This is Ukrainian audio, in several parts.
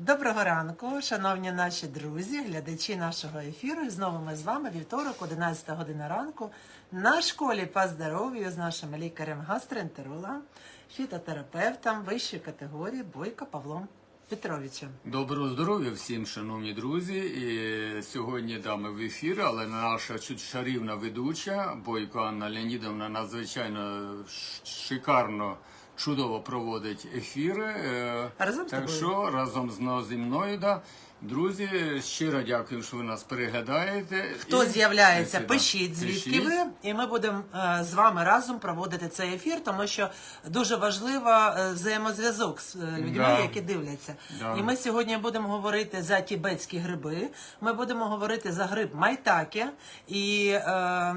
Доброго ранку, шановні наші друзі, глядачі нашого ефіру. Знову ми з вами вівторок, 11 година ранку, на школі по здоров'ю з нашим лікарем гастроентерологом, фітотерапевтом вищої категорії Бойко Павлом Петровичем. Доброго здоров'я всім, шановні друзі. І сьогодні да, ми в ефір, але наша чуть шарівна ведуча Бойко Анна Леонідовна надзвичайно шикарно, чудово проводить ефіри. разом Разом з так тобою. що разом з, зі мною, да. Друзі, щиро дякую, що ви нас переглядаєте. Хто І- з'являється, пишіть звідки пишіть. ви, і ми будемо е, з вами разом проводити цей ефір, тому що дуже важливо е, взаємозв'язок з е, людьми, Да. які дивляться. Да. І ми сьогодні будемо говорити за тібетські гриби. Ми будемо говорити за гриб майтаке, і е,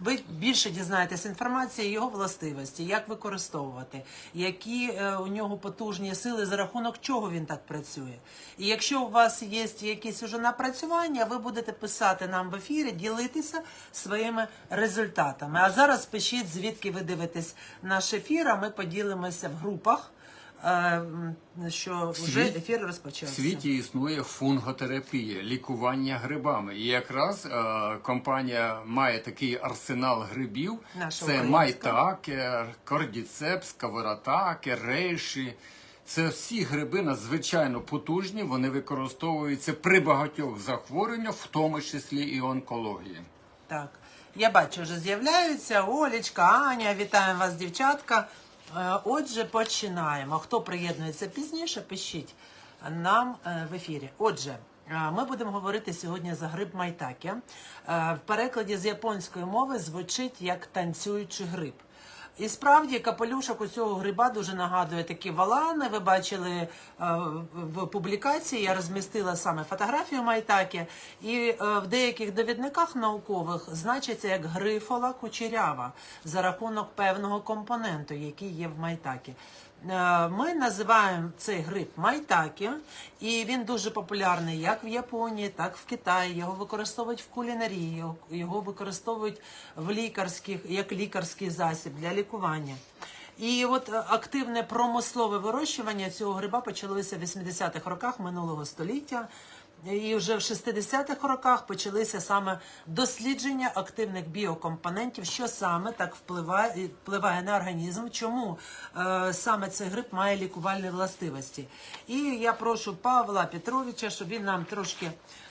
ви більше дізнаєтесь інформації, його властивості, як використовувати, які е, у нього потужні сили, за рахунок чого він так працює. І якщо у вас є якісь уже напрацювання, ви будете писати нам в ефірі, ділитися своїми результатами. А зараз пишіть, звідки ви дивитесь наш ефір, а ми поділимося в групах, е, що вже ефір В розпочався. світі існує фунготерапія, лікування грибами. І якраз е, компанія має такий арсенал грибів: Наша це українська. кордіцепс, кавератакер, рейші. Це всі гриби надзвичайно потужні. Вони використовуються при багатьох захворюваннях, в тому числі і онкології. Так, я бачу, вже з'являються Олічка, Аня, вітаємо вас, дівчатка. Е, Отже, починаємо. Хто приєднується пізніше, пишіть нам е, в ефірі. Отже, е, ми будемо говорити сьогодні за гриб майтаке. В перекладі з японської мови звучить як танцюючий гриб. І справді капелюшок у цього гриба дуже нагадує такі валани. Ви бачили е, в публікації, я розмістила саме фотографію Майтаки, і е, в деяких довідниках наукових значиться як грифола кучерява за рахунок певного компоненту, який є в Майтакі. Е, Ми називаємо цей гриб майтакі, і він дуже популярний як в Японії, так і в Китаї. Його використовують в кулінарії, його- використовують в лікарських як лікарський засіб для лікування. І от е, активне промислове вирощування цього гриба почалося в 80-х роках минулого століття. І вже в 60-х роках почалися саме дослідження активних біокомпонентів, що саме так впливає, впливає на організм, чому е, саме цей гриб має лікувальні властивості. І я прошу Павла Петровича, щоб він нам трошки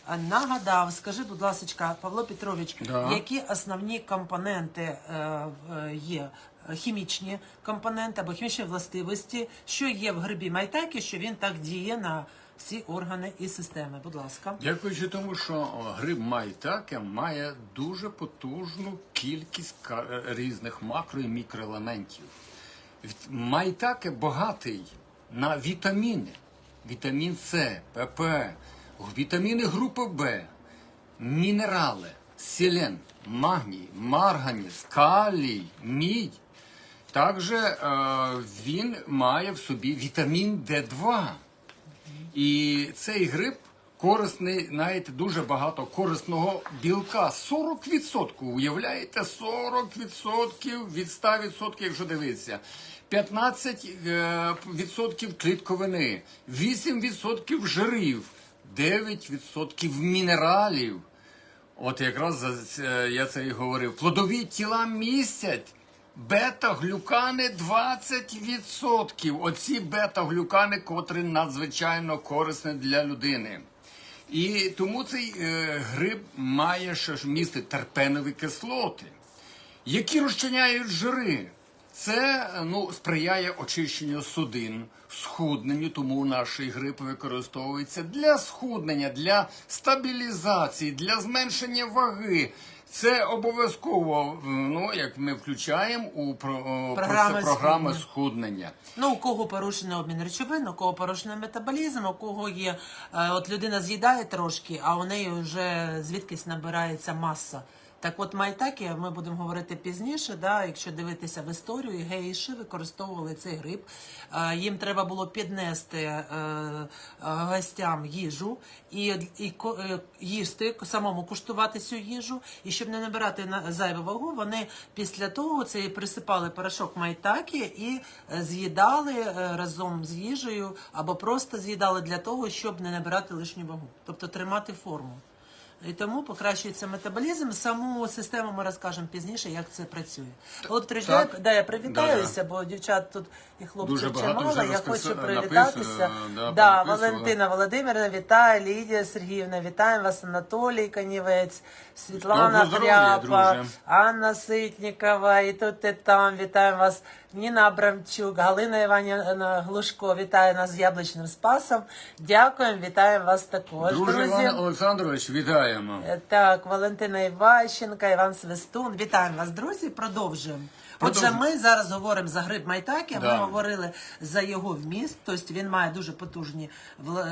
е, нагадав. Скажи, будь ласка, Павло Петрович, Да. які основні компоненти е, е, є? Хімічні компоненти або хімічні властивості, що є в грибі майтакі, що він так діє на всі органи і системи. Будь ласка. Дякуючи тому, що гриб майтаке має дуже потужну кількість е, різних макро і мікроелементів. Майтаке багатий на вітаміни, вітамін С, ПП, вітаміни групи Б, мінерали, селен, магній, марганіс, калій, мідь. Також е, він має в собі вітамін Д2. І цей гриб корисний, знаєте, дуже багато корисного білка. 40%, уявляєте, 40% від 100%, якщо дивитися. 15% е, клітковини, 8% жирів, 9% мінералів. От якраз за я це і говорив. Плодові тіла містять бета-глюкани 20%. Оці бета-глюкани, котрі надзвичайно корисні для людини. І тому цей е, гриб має ще ж містити терпенові кислоти, які розчиняють жири. Це ну, сприяє очищенню судин, схудненню, тому наш гриб використовується для схуднення, для стабілізації, для зменшення ваги. Це обов'язково, ну, як ми включаємо у про, Програми програми схуднення. схуднення. Ну, у кого порушений обмін речовин, у кого порушений метаболізм, у кого є, е, от людина з'їдає трошки, а у неї вже звідкись набирається маса Так от майтакі ми будемо говорити пізніше, да, якщо дивитися в історію, гейші використовували цей гриб. Е, Їм треба було піднести е, е, гостям їжу і, і їсти, самому куштувати цю їжу. І щоб не набирати на зайву вагу, вони після того це присипали порошок майтакі і з'їдали разом з їжею або просто з'їдали для того, щоб не набирати лишню вагу, тобто тримати форму. І тому покращується метаболізм. Саму систему ми розкажемо пізніше, як це працює. От так. да, я привітаюся, бо дівчат тут і Дуже хлопців багато чимало. вже Я розпис- хочу написано, привітатися. да, да, понаписували. Валентина Володимирівна, вітаю, Лідія Сергіївна, вітаємо вас, Анатолій Канівець, Світлана Доброго здоров'я, Хряпа, друже. Анна Ситнікова, і тут і там. Вітаємо вас, Ніна Абрамчук, Галина Іванівна Глушко, вітає нас з Яблучним Спасом. Дякуємо, вітаємо вас також. Друже друзі. Іван Олександрович, вітаємо. Е, Так, Валентина Іващенка, Іван Свистун. Вітаємо вас, друзі. Продовжуємо. Отже, ми зараз говоримо за гриб Майтакі. Ми говорили за його вміст. Тобто він має дуже потужні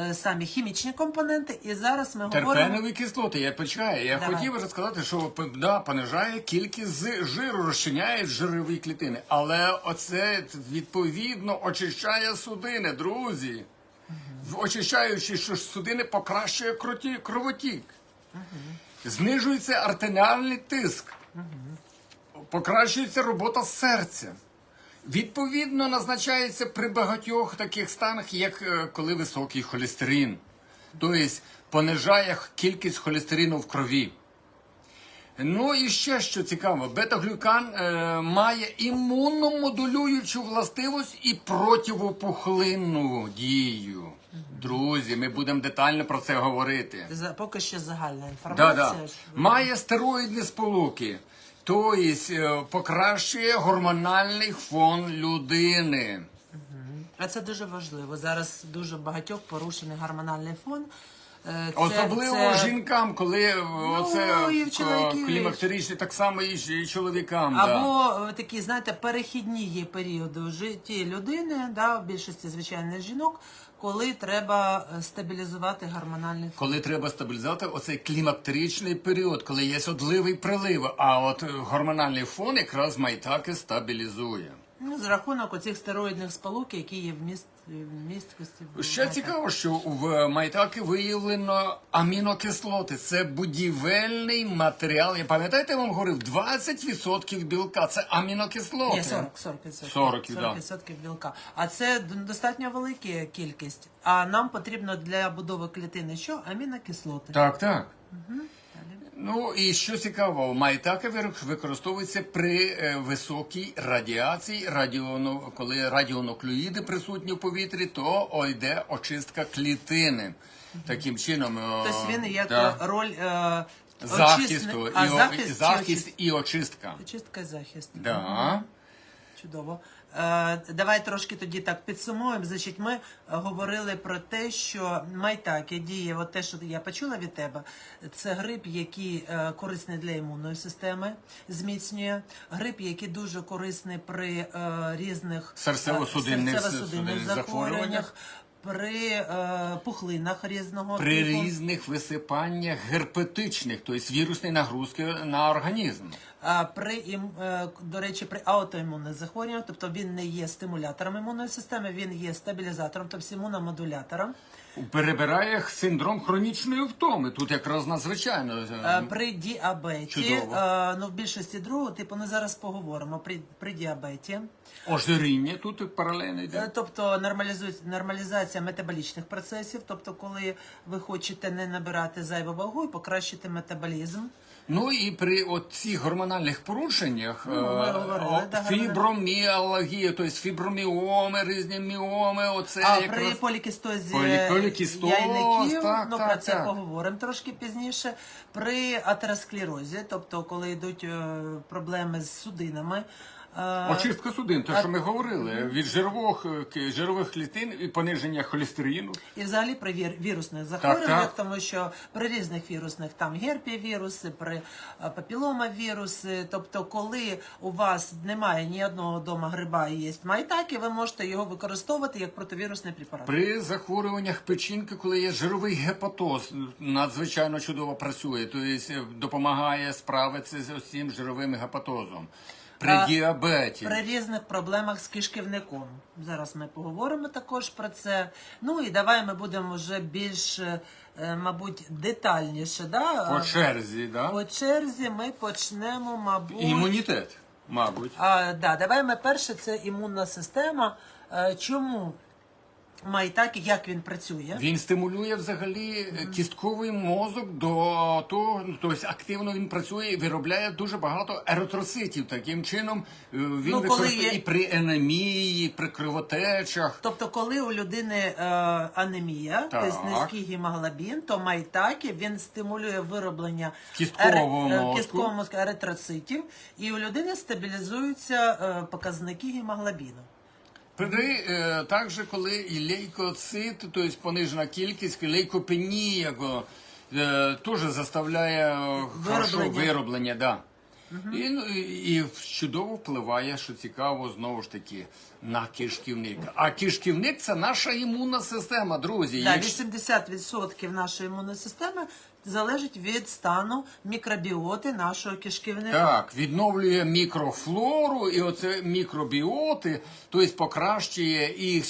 е, самі хімічні компоненти. І зараз ми говоримо. Терпенові кислоти, я почекаю. Я Давай. хотів розказати, що п- да, понижає кількість жиру, розчиняє жирові клітини. Але оце відповідно очищає судини, друзі. Очищаючи, що судини покращує кровотік. Знижується артеріальний тиск. Покращується робота серця. Відповідно, назначається при багатьох таких станах, як е, коли високий холестерин. Тобто понижає кількість холестерину в крові. Ну і ще що цікаво, бета-глюкан е, має імуномодулюючу властивість і противопухлинну дію. Друзі, ми будемо детально про це говорити. За- Поки що загальна інформація. да. що- Має стероїдні сполуки, тобто е, покращує гормональний фон людини. А це дуже важливо. Зараз дуже багатьох порушений гормональний фон. Е, це- Особливо це- жінкам, коли е, оце і в чоловіків. клімактеричні, так само і, і чоловікам. Або е, такі, знаєте, перехідні є періоди в житті людини, да, в більшості звичайно жінок, коли треба стабілізувати гормональний фон. Коли треба стабілізувати оцей клімактеричний період, коли є одливи і приливи, а от гормональний фон якраз майтаки стабілізує. Ну, за рахунок оцих стероїдних сполук, які є в міст в місткості. Ще цікаво, що в майтаки виявлено амінокислоти. Це будівельний матеріал. Я пам'ятаєте, я вам говорив, 20% білка це амінокислоти. Ні, 40, 40%. 40, 40% білка. А це достатньо велика кількість. А нам потрібно для будови клітини що? Амінокислоти. Так, так. Ну і що цікаво, майтаки використовується при е, високій радіації, радіону, коли радіонуклеїди присутні в повітрі, то йде очистка клітини. Таким чином, е, Тобто він як да, роль е, захисту, а, і, захист, захист і очистка. Очистка і захист. Да. Чудово. Е, давай трошки тоді так підсумуємо. Значить, ми е, говорили про те, що майтаки діє, от те, що я почула від тебе, це гриб, який е, корисний для імунної системи, зміцнює. Гриб, який дуже корисний при різних Серцево-судинних серцево-судинних захворюваннях, при е, пухлинах різного При типу. різних висипаннях герпетичних, тобто вірусної нагрузки на організм. При е, до речі, при аутоімунних захворюваннях, тобто він не є стимулятором імунної системи, він є стабілізатором, тобто імуномодулятором. Перебирає синдром хронічної втоми. Тут якраз надзвичайно. е, Е, При діабеті, Чудово. ну в більшості другого типу, ми зараз поговоримо при, при діабеті. Ожиріння тут паралельно йде. Тобто нормалізація метаболічних процесів, тобто, коли ви хочете не набирати зайву вагу і покращити метаболізм. Ну і при от цих гормональних порушеннях Ну, е, говорили, да, тобто фіброміоми, різні міоми, оце А якраз... при полікістозі полікістоз, яйників, так, ну так, про це так. поговоримо трошки пізніше. При атеросклерозі, тобто коли йдуть е, проблеми з судинами, Е, Очистка судин, те, що ми говорили, від жирових, е, жирових клітин і пониження холестерину. І взагалі при вір- вірусних захворюваннях, так. тому що при різних вірусних там герпівіруси, при е, папіломавіруси, тобто, коли у вас немає ні одного дома гриба і є майтаки, ви можете його використовувати як противірусний препарат. При захворюваннях печінки, коли є жировий гепатоз, надзвичайно чудово працює, тобто допомагає справитися з цим жировим гепатозом. При А, діабеті. При різних проблемах з кишківником. Зараз ми поговоримо також про це. Ну і давай ми будемо вже більш, е, мабуть, детальніше. Да? По черзі, да? По черзі ми почнемо, мабуть. Імунітет, мабуть. А, да, давай ми перше, це імунна система. Е, Майтаки, як він працює? Він стимулює взагалі е, кістковий мозок до того, ну, тобто активно він працює і виробляє дуже багато еритроцитів. Таким чином е, він Ну, коли використовує є- і при анемії, і при кривотечах. Тобто, коли у людини е, анемія, тобто низький гемоглобін, то майтакі він стимулює вироблення Кісткового ери- е, мозку. кісткового мозку еритроцитів, і у людини стабілізуються е, показники гемоглобіну. При е, також, коли і лейкоцит, тобто понижена кількість, лейкопенія е, теж заставляє е, хорошо Вироблення. вироблення. Да. І, ну, і, і чудово впливає, що цікаво, знову ж таки, на кишківник. А кишківник це наша імунна система, друзі. Да, Якщо- 80% нашої імунної системи залежить від стану мікробіоти нашого кишківника. Так, відновлює мікрофлору, і оце мікробіоти, тобто покращує і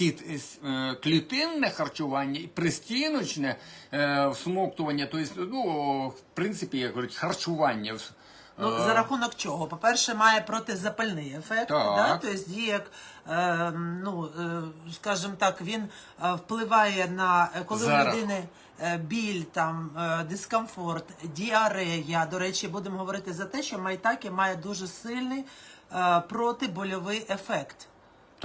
е, клітинне харчування, і пристіночне е, всмоктування, тобто, ну, в принципі, як говорять, харчування. Ну, за рахунок чого? По-перше, має протизапальний ефект, Так. да? тобто діє як, е, ну, е, скажімо так, він е, впливає на е, коли Зараз. у людини е, біль, там, е, дискомфорт, діарея. До речі, будемо говорити за те, що майтаки має дуже сильний е, протибольовий ефект.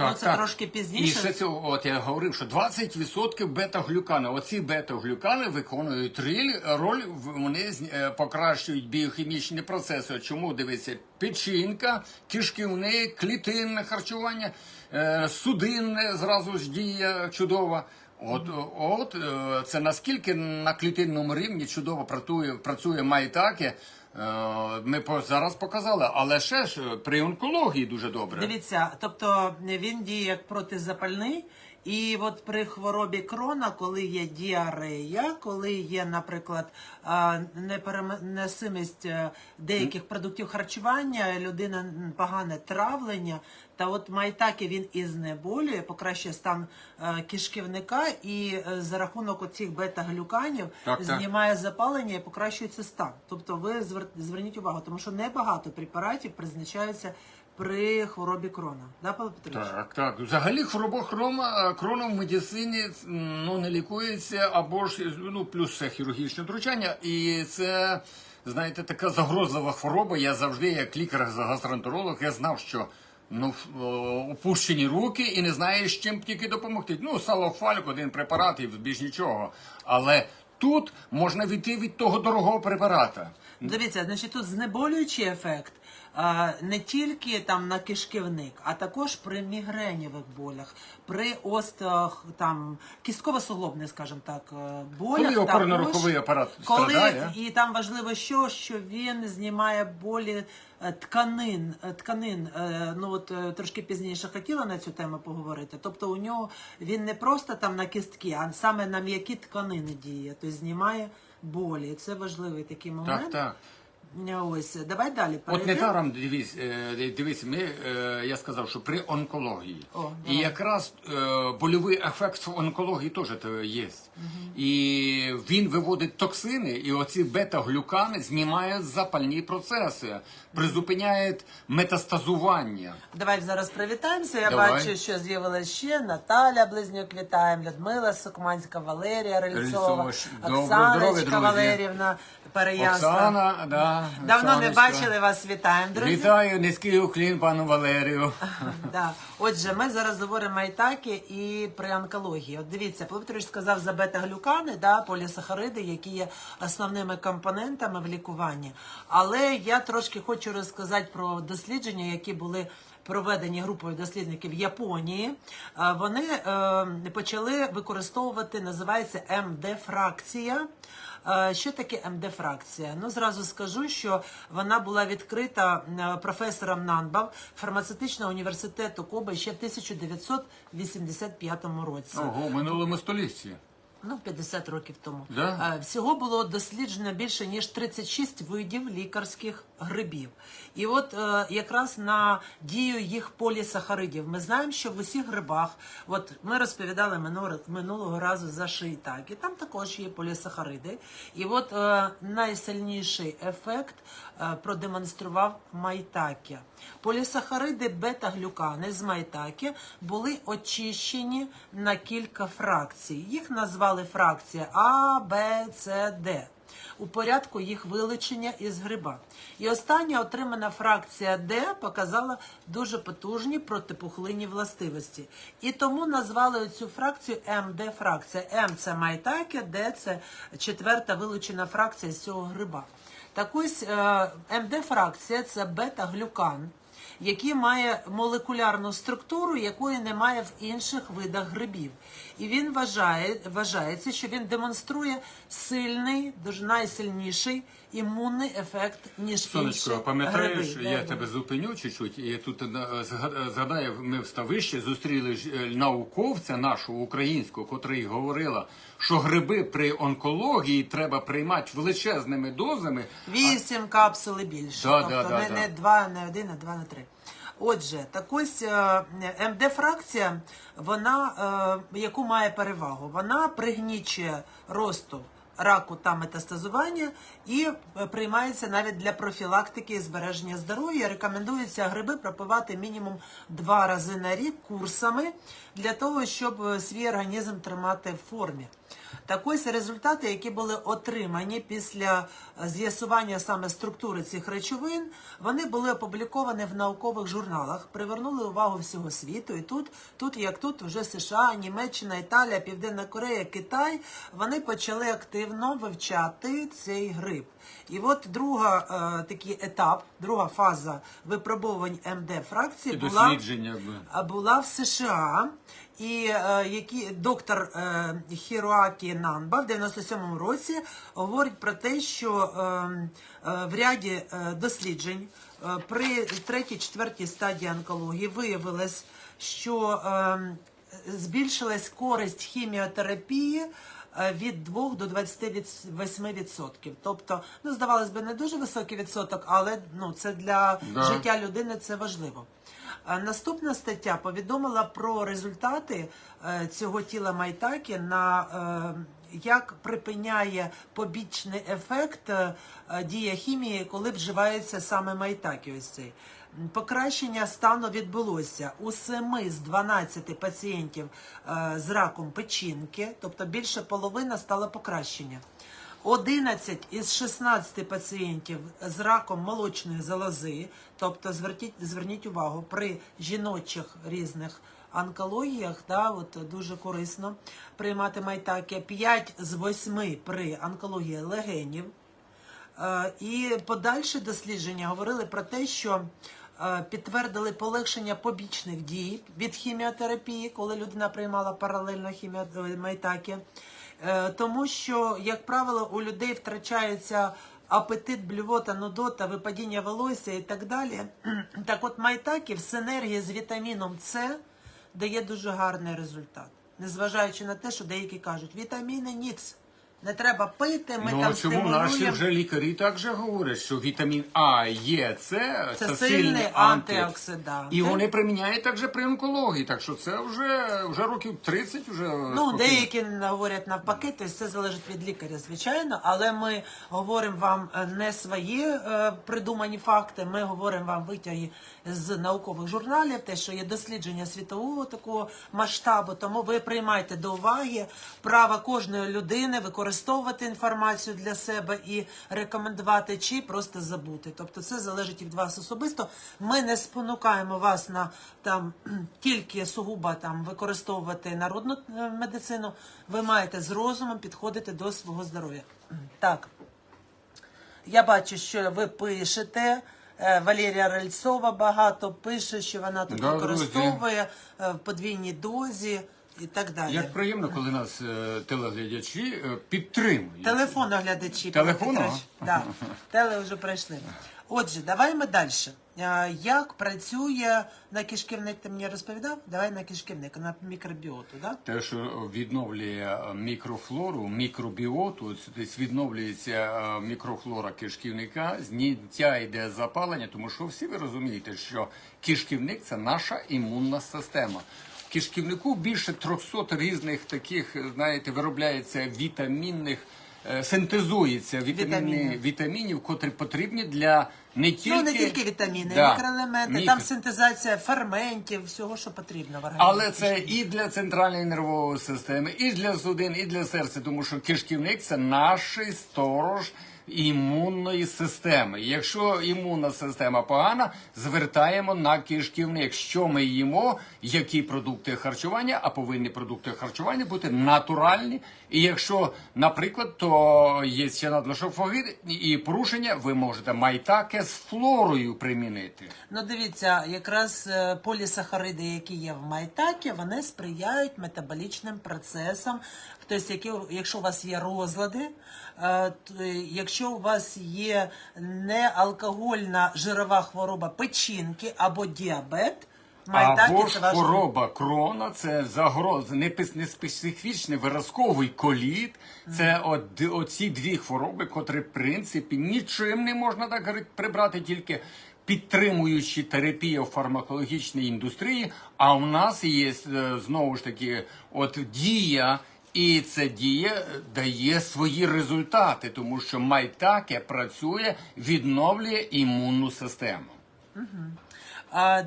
Ну, це трошки І ще цього, от я говорив, що 20% бета-глюкани. Оці бета-глюкани виконують роль, вони е, покращують біохімічні процеси. Чому дивиться? Печінка, кишківник, клітинне харчування, е, судинне зразу ж діє чудово. От, от е, це наскільки на клітинному рівні чудово працює, працює майтаке. Е, Ми по- зараз показали, але ще ж е, при онкології дуже добре. Дивіться, тобто він діє як протизапальний. І от при хворобі крона, коли є діарея, коли є, наприклад, непереносимість е, деяких продуктів харчування, людина погане травлення, та от майтаки він і знеболює, покращує стан е, кишківника, і е, за рахунок оцих бета-глюканів знімає запалення і покращується стан. Тобто ви звер- зверніть увагу, тому що небагато препаратів призначаються при хворобі крона. Да, Павло Петрович? Так, так. Взагалі хвороба хрома, крона в медицині ну, не лікується, або ж ну, плюс це хірургічне втручання. І це, знаєте, така загрозлива хвороба. Я завжди, як лікар-гастроентеролог, я знав, що ну, опущені руки і не знаєш, чим тільки допомогти. Ну, салофальк, один препарат і більш нічого. Але тут можна відійти від того дорогого препарата. Дивіться, значить тут знеболюючий ефект не тільки там на кишківник, а також при мігренєвих болях, при остеох, там кістково-суглобних, скажімо так, е, болях. Коли опорно-руховий апарат коли, страдає. І там важливо, що, що він знімає болі е, тканин, е, тканин. Ну от трошки пізніше хотіла на цю тему поговорити. Тобто у нього він не просто там на кістки, а саме на м'які тканини діє, тобто знімає болі. Це важливий такий момент. Так, так. Ось, давай далі. От недаром дивись, е, дивись, ми, е, я сказав, що при онкології. О, і якраз е, больовий ефект в онкології теж є. І він виводить токсини, і оці бета-глюкани знімають запальні процеси, призупиняють метастазування. Давай зараз привітаємося. Я Давай. бачу, що з'явилася ще Наталя Близнюк. Вітаємо, Людмила Сокманська, Валерія щ- доброго Оксаночка. Валерівна, Переясла. Оксана, да, Давно не бачили вас. Вітаємо, друзі. Вітаю, низький уклін пану Валерію. Да. Отже, ми зараз говоримо айтаки і при онкології. От дивіться, Петрович сказав за бета-глюкани, да, полісахариди, які є основними компонентами в лікуванні. Але я трошки хочу розказати про дослідження, які були. Проведені групою дослідників Японії, вони е, почали використовувати, називається МД-фракція. Що таке МД-фракція? Ну, зразу скажу, що вона була відкрита е, професором Нанбав фармацевтичного університету Коби ще в 1985 році. Ого, минулому столітті. Ну, 50 років тому. Да? Е, Всього було досліджено більше ніж 36 видів лікарських грибів. І от е, якраз на дію їх полісахаридів. Ми знаємо, що в усіх грибах, от ми розповідали минулого, разу за шиїтаки, там також є полісахариди. І от е, найсильніший ефект продемонстрував майтакі. Полісахариди бета-глюкани з майтакі були очищені на кілька фракцій. Їх назвали фракція А, Б, С, Д. У порядку їх вилучення із гриба. І остання отримана фракція Д показала дуже потужні протипухлинні властивості. І тому назвали цю фракцію МД-фракція. М це майтаке, Д це четверта вилучена фракція з цього гриба. Так ось е, МД-фракція це бета-глюкан, який має молекулярну структуру, якої немає в інших видах грибів. І він вважає, вважається, що він демонструє сильний, дуже найсильніший імунний ефект, ніж Сонечко, пам'ятаєш, я Да, тебе зупиню чуть-чуть, і тут е, згадаю, ми в Ставищі зустріли е, науковця нашого українського, котрий говорила, що гриби при онкології треба приймати величезними дозами. Вісім капсул і більше. Да, тобто да, да, не, да. не два, не один, а два, не три. Отже, так ось е, МД-фракція, вона, е, яку має перевагу, вона пригнічує росту раку та метастазування і е, приймається навіть для профілактики і збереження здоров'я. Рекомендується гриби пропивати мінімум два рази на рік курсами для того, щоб е, свій організм тримати в формі. Так ось результати, які були отримані після е, з'ясування саме структури цих речовин, вони були опубліковані в наукових журналах, привернули увагу всього світу. І тут, тут як тут, вже США, Німеччина, Італія, Південна Корея, Китай, вони почали активно вивчати цей гриб. І от друга е, такий етап, друга фаза випробувань МД фракції була була в США, і е, які доктор е, Хіроакі Нанба в 97-му році говорить про те, що е, е, в ряді е, досліджень е, при третій, четвертій стадії онкології виявилось, що е, збільшилась користь хіміотерапії від 2 до 28%. Тобто, ну, здавалось би, не дуже високий відсоток, але ну, це для Да. життя людини це важливо. Наступна стаття повідомила про результати е, цього тіла Майтакі на е, як припиняє побічний ефект е, е, дія хімії, коли вживається саме Майтакі. Ось цей. Покращення стану відбулося у 7 з 12 пацієнтів е, з раком печінки, тобто більше половина стало покращення. 11 із 16 пацієнтів з раком молочної залози, тобто зверніть, зверніть увагу, при жіночих різних онкологіях, да, от дуже корисно приймати майтаки, 5 з 8 при онкології легенів. Е, І подальші дослідження говорили про те, що підтвердили полегшення побічних дій від хіміотерапії, коли людина приймала паралельно хіміомайтаки. Тому що, як правило, у людей втрачається апетит, блювота, нудота, випадіння волосся і так далі. Так от майтаки в синергії з вітаміном С дає дуже гарний результат. Незважаючи на те, що деякі кажуть, вітаміни ніц. Не треба пити, ми ну, там чому наші вже лікарі так же говорять, що вітамін А, Є, С Це це, сильний анти- антиоксидант. І вони приміняють так же при онкології. Так що це вже, вже років 30 вже Ну, спокійно. деякі говорять навпаки, тобто це залежить від лікаря, звичайно, але ми говоримо вам е, не свої е, придумані факти, ми говоримо вам витяги з наукових журналів, те, що є дослідження світового такого масштабу, тому ви приймайте до уваги право кожної людини використовувати використовувати інформацію для себе і рекомендувати, чи просто забути. Тобто це залежить від вас особисто. Ми не спонукаємо вас на там тільки сугубо там використовувати народну е, медицину. Ви маєте з розумом підходити до свого здоров'я. Так. Я бачу, що ви пишете. Е, Валерія Рельцова багато пише, що вона тут Да, використовує е, в подвійній дозі і так далі. Як приємно, коли нас е, телеглядачі е, підтримують. Телефонно глядачі. Телефонно? Да. Теле вже пройшли. Отже, давай ми далі. Е, Як працює на кишківник, ти мені розповідав? Давай на кишківник, на мікробіоту, да? Те, що відновлює е, мікрофлору, мікробіоту, десь відновлюється е, мікрофлора кишківника, зняття йде запалення, тому що всі ви розумієте, що кишківник це наша імунна система. Кишківнику більше 300 різних таких, знаєте, виробляється вітамінних, е, синтезується вітаміни, Вітаміни. вітамінів, котрі потрібні для не тільки, Ну, не тільки вітаміни, Да. мікроелементи, Мікро- там синтезація ферментів, всього, що потрібно в організмі. Але це і для центральної нервової системи, і для судин, і для серця, тому що кишківник це наш сторож імунної системи. Якщо імунна система погана, звертаємо на кишківник, що ми їмо, які продукти харчування, а повинні продукти харчування бути натуральні. І якщо, наприклад, то є ще надлишок і порушення, ви можете майтаке з флорою примінити. Ну, дивіться, якраз е, полісахариди, які є в майтакі, вони сприяють метаболічним процесам. Тобто, якщо у вас є розлади, якщо у вас є неалкогольна жирова хвороба печінки або діабет, Або ж хвороба крона, це загроз, не не специфічний виразковий коліт. Це от, оці дві хвороби, котрі, в принципі, нічим не можна так говорити, прибрати, тільки підтримуючи терапію в фармакологічній індустрії. А у нас є е, знову ж таки от дія. І ця дія е, дає свої результати, тому що майтаке працює, відновлює імунну систему.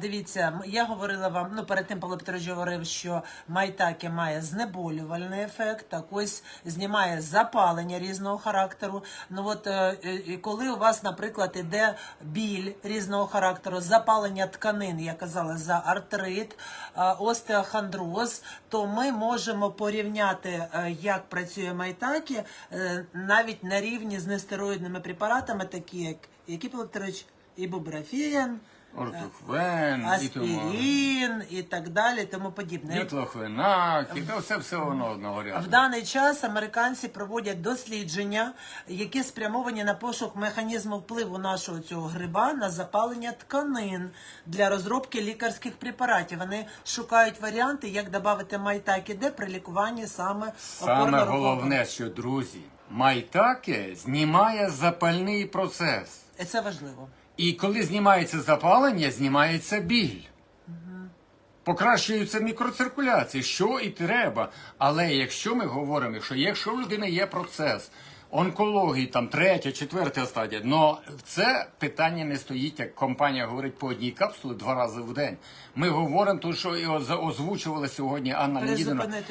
Дивіться, я говорила вам, ну перед тим Павло Петрович говорив, що майтаке має знеболювальний ефект, так ось знімає запалення різного характеру. Ну от е, е, коли у вас, наприклад, іде біль різного характеру, запалення тканин, я казала, за артрит, остеохондроз, то ми можемо порівняти, е, як працює майтаке, е, навіть на рівні з нестероїдними препаратами, такі як Павло Петрович, ібупрофен, Ортохвен, і і так далі, тому подібне. Дітлохвинак, і то все все воно одного В даний час американці проводять дослідження, які спрямовані на пошук механізму впливу нашого цього гриба на запалення тканин для розробки лікарських препаратів. Вони шукають варіанти, як додати майтаки, де при лікуванні саме Саме головне, що друзі, майтаке знімає запальний процес. І це важливо. І коли знімається запалення, знімається біль. Покращуються мікроциркуляції, що і треба. Але якщо ми говоримо, що якщо в людини є процес онкології, там третя, четверта стадія, но це питання не стоїть, як компанія говорить по одній капсулі два рази в день. Ми говоримо, то що і оз- озвучувала сьогодні Анна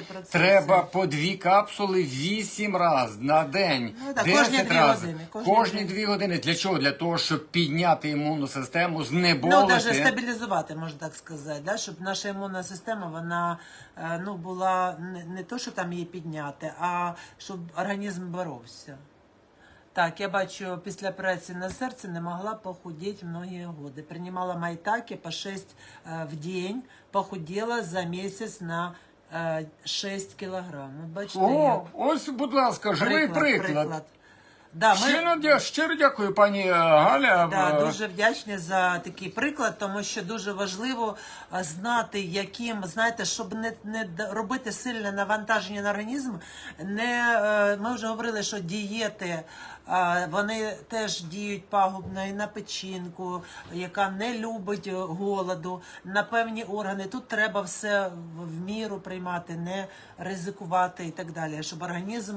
процес. треба по дві капсули вісім разів на день. Ну, так, кожні дві разів. години, кожні Кожні дві. години. Для чого? Для того, щоб підняти імунну систему, Ну, навіть стабілізувати, можна так сказати, да? щоб наша імунна система вона е, ну, була не, не то, що там її підняти, а щоб організм боровся. Так, я бачу, після операції на серце не могла похудеть многие годы. Принимала майтаки по 6 э, в день, похудела за місяць на э, 6 кілограм. Ну, бачите, О, як ось, будь ласка, живий приклад. Да, ми... Щиро, дя- щиро дякую, пані е, Галя. Да, Е, дуже вдячні за такий приклад, тому що дуже важливо а, знати, яким знаєте, щоб не, не д- робити сильне навантаження на організм. Не е, ми вже говорили, що дієти а, вони теж діють пагубно і на печінку, яка не любить е, голоду, на певні органи. Тут треба все в- міру приймати, не ризикувати і так далі, щоб організм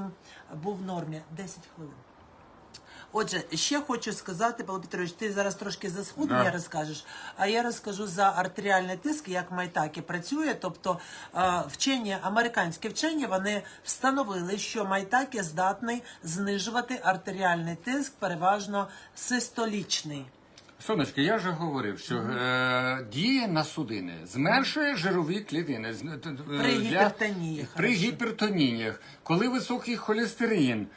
був в нормі. 10 хвилин. Отже, ще хочу сказати, Павло Петрович, ти зараз трошки за схуднення Да. розкажеш, а я розкажу за артеріальний тиск, як майтаки працює. Тобто е, вчені, американські вчені, вони встановили, що майтаки здатний знижувати артеріальний тиск, переважно систолічний. Сонечко, я вже говорив, що е, діє на судини, зменшує жирові клітини. т- При гіпертонії, При гіпертоніях, коли високий холестерин, е,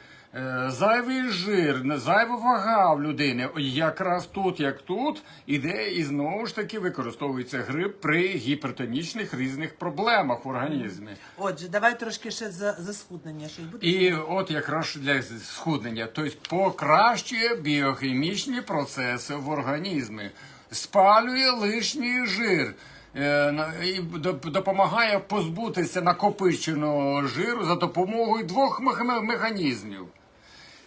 зайвий жир, зайва вага в людини, якраз тут, як тут, іде і знову ж таки використовується гриб при гіпертонічних різних проблемах в організмі. Отже, давай трошки ще за, за схуднення. Що буде? І от якраз для схуднення, тобто покращує біохімічні процеси в організмі, спалює лишній жир. е, І допомагає позбутися накопиченого жиру за допомогою двох механізмів.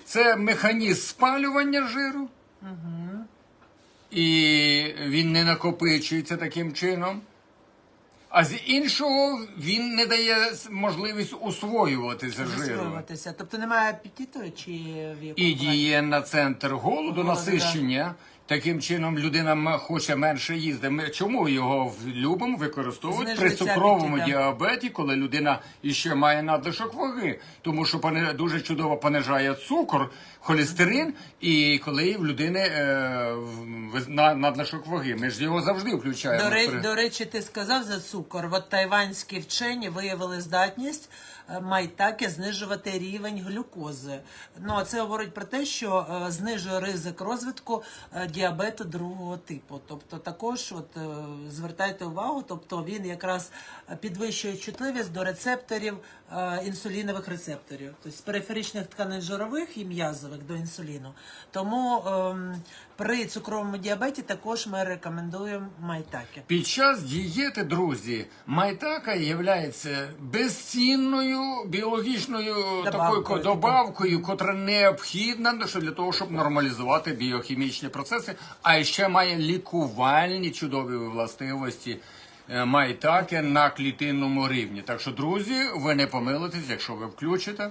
Це механізм спалювання жиру, і він не накопичується таким чином. А з іншого він не дає можливість усвоюватися жиру. Засвоюватися. Тобто немає апетиту чи в якому І діє на центр голоду, Голоду, насищення. Таким чином людина хоче менше їсти. Ми чому його в- любимо використовують при цукровому діабеті, коли людина іще має надлишок ваги, тому що дуже чудово понижає цукор, холестерин, і коли в людини е, надлишок ваги. Ми ж його завжди включаємо. До, ре- при- до речі, ти сказав за цукор. От тайванські вчені виявили здатність майтаки знижувати рівень глюкози. Ну а це говорить про те, що е, знижує ризик розвитку е, діабету другого типу. Тобто, також от е, звертайте увагу, тобто він якраз підвищує чутливість до рецепторів інсулінових рецепторів, тобто з периферичних тканин жирових і м'язових до інсуліну. Тому ем, при цукровому діабеті також ми рекомендуємо майтаки. Під час дієти, друзі, майтака є безцінною біологічною Добавкою, такою добавкою, котра необхідна що для того, щоб нормалізувати біохімічні процеси, а ще має лікувальні чудові властивості. е, Майтаки на клітинному рівні. Так що, друзі, ви не помилитесь, якщо ви включите.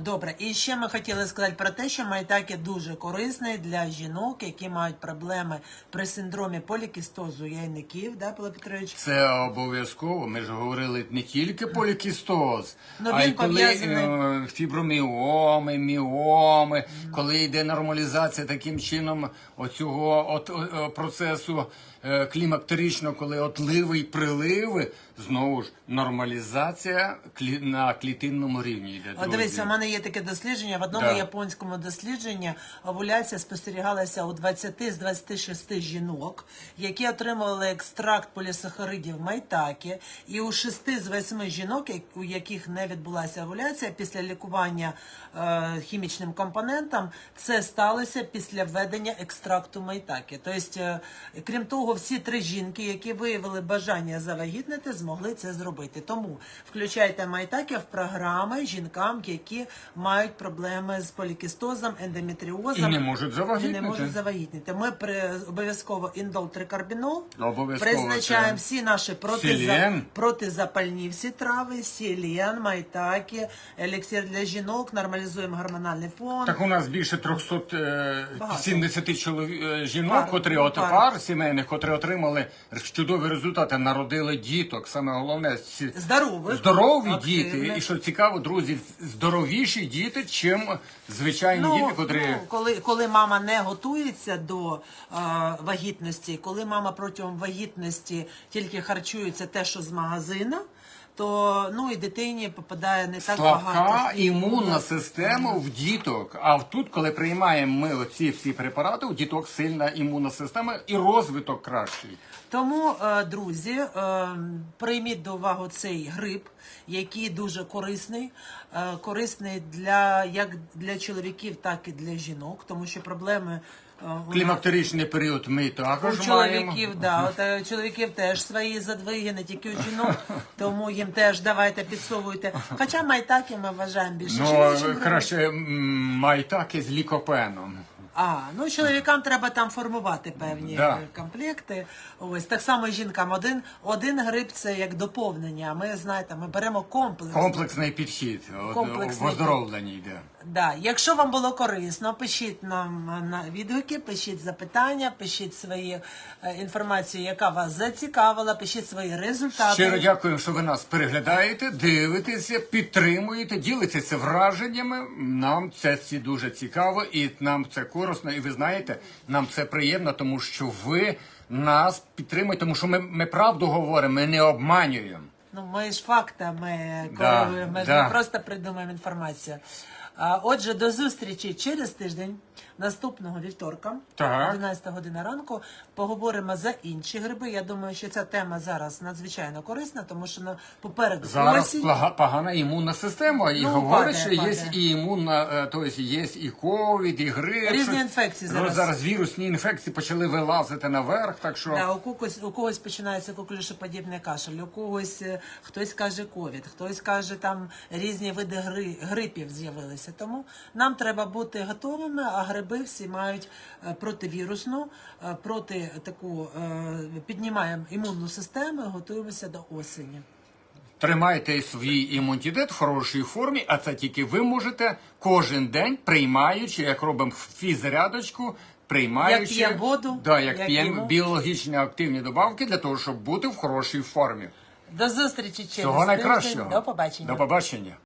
Добре, і ще ми хотіли сказати про те, що майтаки дуже корисний для жінок, які мають проблеми при синдромі полікістозу яйників, да, Павло Петрович? Це обов'язково. Ми ж говорили не тільки полікістоз, Ну, а й коли е, фіброміоми, міоми, коли йде нормалізація таким чином оцього от, о, о, процесу е, клімактеричного, коли отливи й приливи, знову ж нормалізація клі, на клітинному рівні йде. От дивіться, у мене є таке дослідження. В одному Да. японському дослідженні овуляція спостерігалася у 20 з 26 жінок, які отримували екстракт полісахаридів майтаки, і у 6 з 8 жінок, у яких не відбулася овуляція після лікування е, хімічним компонентом, це сталося після введення екстракту майтаки. Тобто, е, крім того, всі три жінки, які виявили бажання завагітнити, змогли це зробити. Тому включайте майтаки в програми жінкам, які мають проблеми з полікістозом, ендометріозом І не можуть завагітнити. І не можуть завагітнити. Ми при обов'язково індол трикарбінол призначаємо це всі наші протиза... Протизапальні всі трави, сілен, майтаки, еліксир для жінок, нормалізуємо гормональний фон. Так у нас більше 370 чоловік е, жінок, котрі ну, от пар. пар сімейних, котрі отримали чудові результати, народили діток. Саме головне ці здорові, здорові діти. І що цікаво, друзі, здоровіші діти, чим звичайні діти, котрі ну, коли, коли мама не готується до е, вагітності, коли мама протягом вагітності тільки харчується те, що з магазина, то ну і дитині попадає не так слабка багато. імунна система в діток. А тут, коли приймаємо ми оці всі препарати, у діток сильна імунна система і розвиток кращий. Тому, е, друзі, е, прийміть до уваги цей гриб, який дуже корисний, е, корисний для як для чоловіків, так і для жінок, тому що проблеми Клімактеричний період ми У чоловіків, маємо. да, от, е, чоловіків теж свої задвиги, не тільки у жінок, тому їм теж давайте підсовуйте. Хоча майтаки ми вважаємо більше Ну, краще майтаки з лікопеном. А, ну чоловікам треба там формувати певні Да. комплекти. Ось так само і жінкам. Один, один гриб це як доповнення. Ми знаєте, ми беремо комплекс. Комплексний підхід от, Комплексний в оздоровленні йде. Да. Якщо вам було корисно, пишіть нам на відгуки, пишіть запитання, пишіть свої е, інформацію, яка вас зацікавила, пишіть свої результати. Щиро дякую, що ви нас переглядаєте, дивитеся, підтримуєте, ділитеся враженнями. Нам це всі дуже цікаво, і нам це корисно. І ви знаєте, нам це приємно, тому що ви нас підтримуєте, тому що ми, ми правду говоримо, ми не обманюємо. Ну, ми ж фактами Да, ми ж да. не просто придумаємо інформацію. А, отже, до зустрічі через тиждень, наступного вівторка, Так. 11 година ранку, поговоримо за інші гриби. Я думаю, що ця тема зараз надзвичайно корисна, тому що на попереду Зараз осінь. плага- погана імунна система, і Ну, говорять, падає, що є падає. і імунна, е, тобто є і ковід, і грип. Різні щось. інфекції Ну, зараз. зараз вірусні інфекції почали вилазити наверх, так що Да, у когось у когось починається коклюшоподібний кашель, у когось е, хтось каже ковід, хтось каже там різні види гри, грипів з'явилися. Тому нам треба бути готовими, а гриби всі мають е, противірусну, е, проти таку е, піднімаємо імунну систему, готуємося до осені. Тримайте свій імунітет в хорошій формі, а це тільки ви можете кожен день, приймаючи, як робимо фізрядочку, приймаючи Як п'ємо воду, да, як, як п'ємо біологічні активні добавки для того, щоб бути в хорошій формі. До зустрічі через Всього найкращого. До побачення. До побачення.